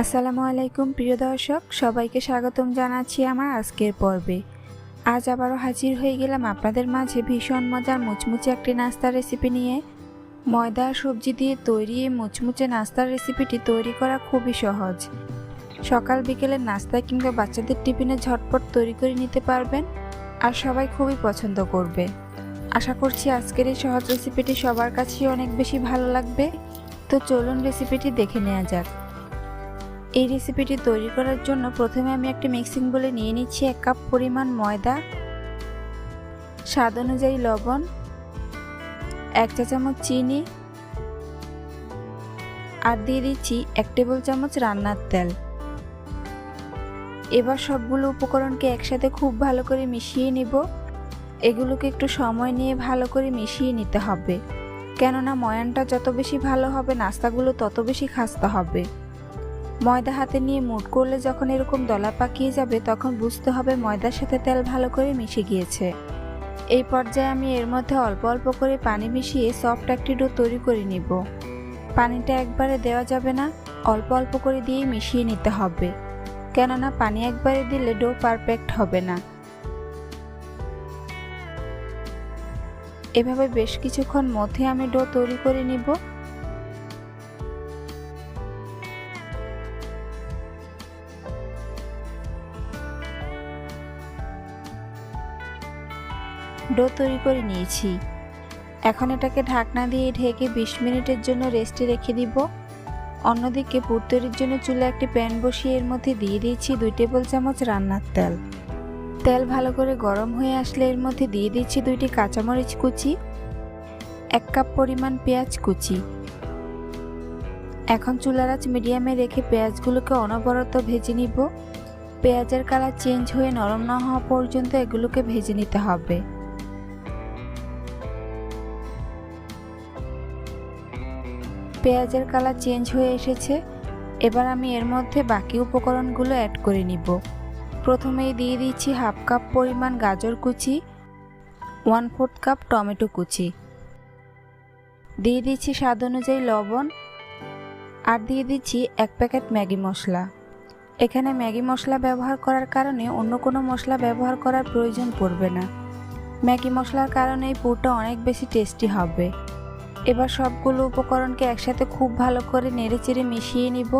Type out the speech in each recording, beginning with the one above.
আসসালামু আলাইকুম, প্রিয় দর্শক। সবাইকে স্বাগতম জানাচ্ছি আমার আজকের পর্বে। আজ আবারও হাজির হয়ে গেলাম আপনাদের মাঝে ভীষণ মজার মুচমুচে একটি নাস্তার রেসিপি নিয়ে। ময়দা সবজি দিয়ে তৈরি এই মুচমুচে নাস্তার রেসিপিটি তৈরি করা খুবই সহজ। সকাল বিকেলের নাস্তা কিংবা বাচ্চাদের টিফিনে ঝটপট তৈরি করে নিতে পারবেন আর সবাই খুবই পছন্দ করবে। আশা করছি আজকের এই সহজ রেসিপিটি সবার কাছেই অনেক বেশি ভালো লাগবে। তো চলুন রেসিপিটি দেখে নেওয়া যাক। এই রেসিপিটি তৈরি করার জন্য প্রথমে আমি একটি মিক্সিং বলে নিয়ে নিচ্ছি এক কাপ পরিমাণ ময়দা, স্বাদ অনুযায়ী লবণ, এক চা চামচ চিনি আর দিয়ে দিচ্ছি এক টেবিল চামচ রান্নার তেল। এবার সবগুলো উপকরণকে একসাথে খুব ভালো করে মিশিয়ে নিব। এগুলোকে একটু সময় নিয়ে ভালো করে মিশিয়ে নিতে হবে। কেননা ময়ানটা যত বেশি ভালো হবে, নাস্তাগুলো তত বেশি খাস্তা হবে। ময়দা হাতে নিয়ে মুট করলে যখন এরকম দলা পাকিয়ে যাবে, তখন বুঝতে হবে ময়দার সাথে তেল ভালো করে মিশে গিয়েছে। এই পর্যায়ে আমি এর মধ্যে অল্প অল্প করে পানি মিশিয়ে সফট একটি ডো তৈরি করে নিব। পানিটা একবারে দেওয়া যাবে না, অল্প অল্প করে দিয়ে মিশিয়ে নিতে হবে। কেননা পানি একবারে দিলে ডো পারফেক্ট হবে না। এভাবে বেশ কিছুক্ষণ মধ্যে আমি ডো তৈরি করে নিব। ডো তৈরি করে নিয়েছি। এখন এটাকে ঢাকনা দিয়ে ঢেকে বিশ মিনিটের জন্য রেস্টে রেখে দিব। অন্যদিকে পুর তৈরির জন্য চুলে একটি প্যান বসিয়ে এর মধ্যে দিয়ে দিয়েছি দুই টেবিল চামচ রান্নার তেল। তেল ভালো করে গরম হয়ে আসলে এর মধ্যে দিয়ে দিচ্ছি দুইটি কাঁচামরিচ কুচি, এক কাপ পরিমাণ পেঁয়াজ কুচি। এখন চুলার আঁচ মিডিয়ামে রেখে পেঁয়াজগুলোকে অনবরত ভেজে নিব। পেঁয়াজের কালার চেঞ্জ হয়ে নরম না হওয়া পর্যন্ত এগুলোকে ভেজে নিতে হবে। পেঁয়াজের কালার চেঞ্জ হয়ে এসেছে, এবার আমি এর মধ্যে বাকি উপকরণগুলো অ্যাড করে নিব। প্রথমেই দিয়ে দিচ্ছি হাফ কাপ পরিমাণ গাজর কুচি ওয়ান ফোর্থ কাপ টমেটো কুচি। দিয়ে দিচ্ছি স্বাদ অনুযায়ী লবণ, আর দিয়ে দিচ্ছি এক প্যাকেট ম্যাগি মশলা। এখানে ম্যাগি মশলা ব্যবহার করার কারণে অন্য কোনো মশলা ব্যবহার করার প্রয়োজন পড়বে না। ম্যাগি মশলার কারণে এই পুরটা অনেক বেশি টেস্টি হবে। এবার সবগুলো উপকরণকে একসাথে খুব ভালো করে নেড়েচেড়ে মিশিয়ে নিব।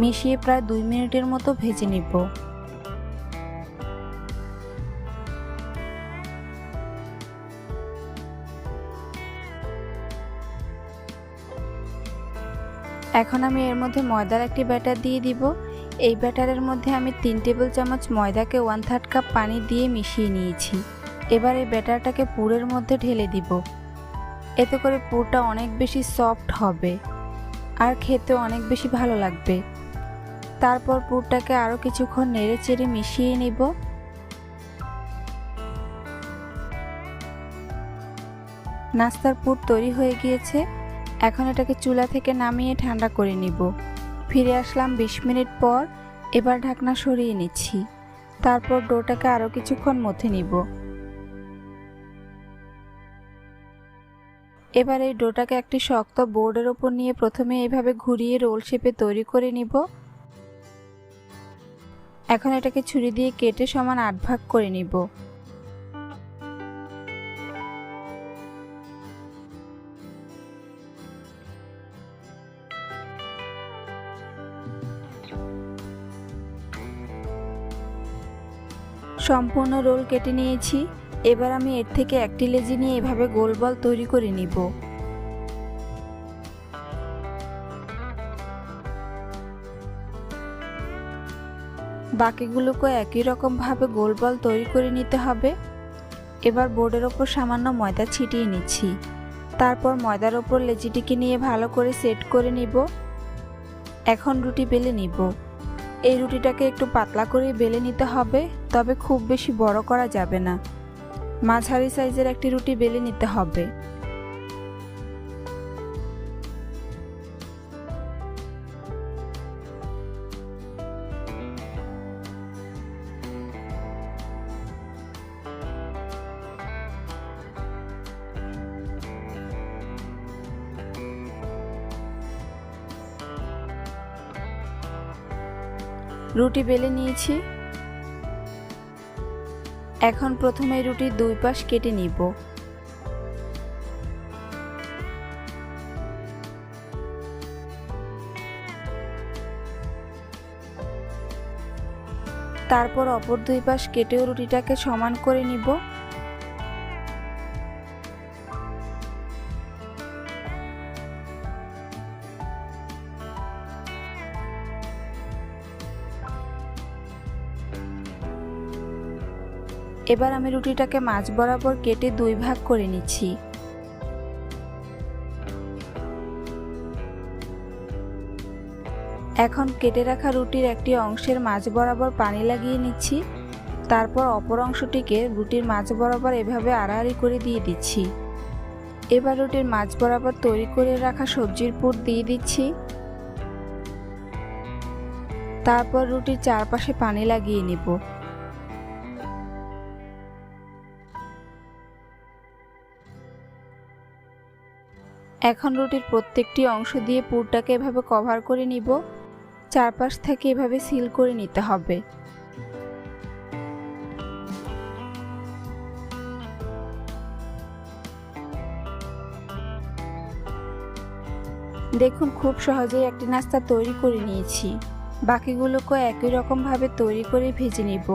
মিশিয়ে প্রায় দুই মিনিটের মতো ভেজে নিব। এখন আমি এর মধ্যে ময়দার একটি ব্যাটার দিয়ে দিব। এই ব্যাটারের মধ্যে আমি তিন টেবিল চামচ ময়দাকে ওয়ান থার্ড কাপ পানি দিয়ে মিশিয়ে নিয়েছি। এবার এই ব্যাটারটাকে পুরের মধ্যে ঢেলে দিব। এতে করে পুরটা অনেক বেশি সফট হবে আর খেতে অনেক বেশি ভালো লাগবে। তারপর পুরটাকে আরও কিছুক্ষণ নেড়ে চেড়ে মিশিয়ে নিব। নাস্তার পুর তৈরি হয়ে গিয়েছে। এখন এটাকে চুলা থেকে নামিয়ে ঠান্ডা করে নিব। ফিরে আসলাম বিশ মিনিট পর। এবার ঢাকনা সরিয়ে নিচ্ছি। তারপর ডোটাকে আরও কিছুক্ষণ মথে নিব। এবার এই ডোটাকে একটি শক্ত বোর্ডের ওপর নিয়ে প্রথমে এইভাবে ঘুরিয়ে রোল শেপে তৈরি করে নিব। এখন এটাকে ছুরি দিয়ে কেটে সমান আট ভাগ করে নিব। সম্পূর্ণ রোল কেটে নিয়েছি। এবার আমি এর থেকে একটি লেজি নিয়ে এভাবে গোল বল তৈরি করে নিব। বাকিগুলোকে একই রকমভাবে গোল বল তৈরি করে নিতে হবে। এবার বোর্ডের ওপর সামান্য ময়দা ছিটিয়ে নিচ্ছি। তারপর ময়দার ওপর লেজিটিকে নিয়ে ভালো করে সেট করে নিব। এখন রুটি বেলে নিব। এই রুটিটাকে একটু পাতলা করে বেলে নিতে হবে, তবে খুব বেশি বড় করা যাবে না। মাঝারি সাইজের একটি রুটি বেলে নিতে হবে। রুটি বেলে নিয়েছি। এখন প্রথমে রুটির দুই পাশ কেটে নিব। তারপর অপর দুই পাশ কেটেও রুটিটাকে সমান করে নিব। এবার আমি রুটিটাকে মাছ বরাবর কেটে দুই ভাগ করে নিচ্ছি। এখন কেটে রাখা রুটির একটি অংশের মাঝ বরাবর পানি লাগিয়ে নিচ্ছি। তারপর অপর অংশটিকে রুটির মাঝ বরাবর এভাবে আড়াআড়ি করে দিয়ে দিচ্ছি। এবার রুটির মাঝ বরাবর তৈরি করে রাখা সবজির পুর দিয়ে দিচ্ছি। তারপর রুটির চারপাশে পানি লাগিয়ে নেব। এখন রুটির প্রত্যেকটি অংশ দিয়ে পুরটাকে এভাবে কভার করে নিব। চারপাশ থেকে এভাবে সিল করে নিতে হবে। দেখুন, খুব সহজেই একটি নাস্তা তৈরি করে নিয়েছি। বাকিগুলোকে একই রকমভাবে তৈরি করে ভেজে নিব।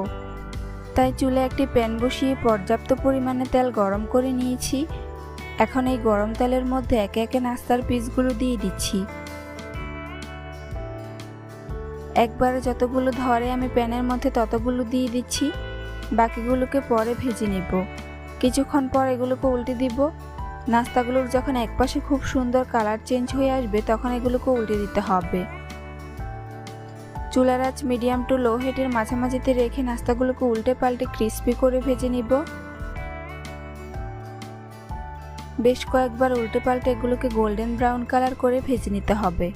তাই চুলে একটি প্যান বসিয়ে পর্যাপ্ত পরিমাণে তেল গরম করে নিয়েছি। এখন এই গরম তেলের মধ্যে একে একে নাস্তার পিসগুলো দিয়ে দিচ্ছি। একবারে যতগুলো ধরে আমি প্যানের মধ্যে ততগুলো দিয়ে দিচ্ছি। বাকিগুলোকে পরে ভেজে নিব। কিছুক্ষণ পর এগুলোকে উল্টে দিব। নাস্তাগুলোর যখন একপাশে খুব সুন্দর কালার চেঞ্জ হয়ে আসবে, তখন এগুলোকে উল্টে দিতে হবে। চুলার আঁচ মিডিয়াম টু লো হিটের মাঝামাঝিতে রেখে নাস্তাগুলোকে উল্টে পাল্টে ক্রিস্পি করে ভেজে নিব। বেশ কয়েকবার উল্টে পাল্টে এগুলোকে গোল্ডেন ব্রাউন কালার করে ভেজে নিতে হবে।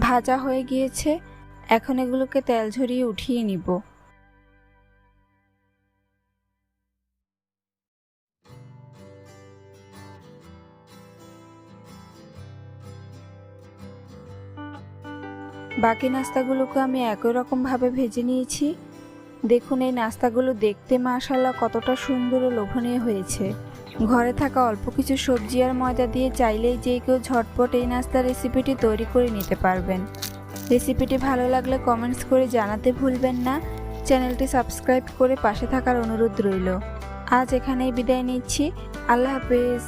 ভাজা হয়ে গিয়েছে। এখন এগুলোকে তেল ঝরিয়ে উঠিয়ে নিব। বাকি নাস্তাগুলোকে আমি একই রকমভাবে ভেজে নিয়েছি। দেখুন, এই নাস্তাগুলো দেখতে মাশাল্লাহ কতটা সুন্দর ও লোভনীয় হয়েছে। ঘরে থাকা অল্প কিছু সবজি আর ময়দা দিয়ে চাইলেই যে কেউ ঝটপট এই নাস্তার রেসিপিটি তৈরি করে নিতে পারবেন। রেসিপিটি ভালো লাগলে কমেন্টস করে জানাতে ভুলবেন না। চ্যানেলটি সাবস্ক্রাইব করে পাশে থাকার অনুরোধ রইল। আজ এখানেই বিদায় নিচ্ছি। আল্লাহ হাফেজ।